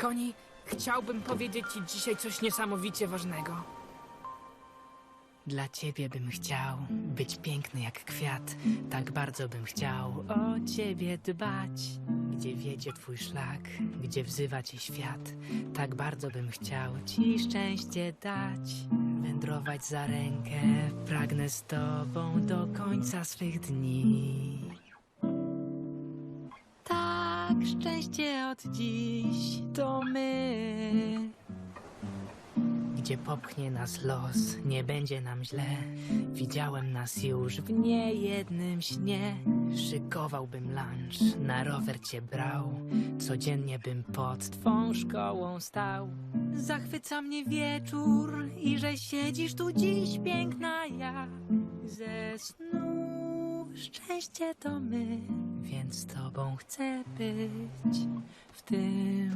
Koni, chciałbym powiedzieć ci dzisiaj coś niesamowicie ważnego. Dla ciebie bym chciał być piękny jak kwiat. Tak bardzo bym chciał o ciebie dbać. Gdzie wiedzie twój szlak, gdzie wzywa cię świat. Tak bardzo bym chciał ci szczęście dać. Wędrować za rękę, pragnę z tobą do końca swych dni. Tak, szczęście od dziś to my. Gdzie popchnie nas los, nie będzie nam źle. Widziałem nas już w niejednym śnie. Szykowałbym lunch, na rower cię brał. Codziennie bym pod twą szkołą stał. Zachwyca mnie wieczór i że siedzisz tu dziś piękna ja. Ze snu szczęście to my, więc tobą chcę być w tym.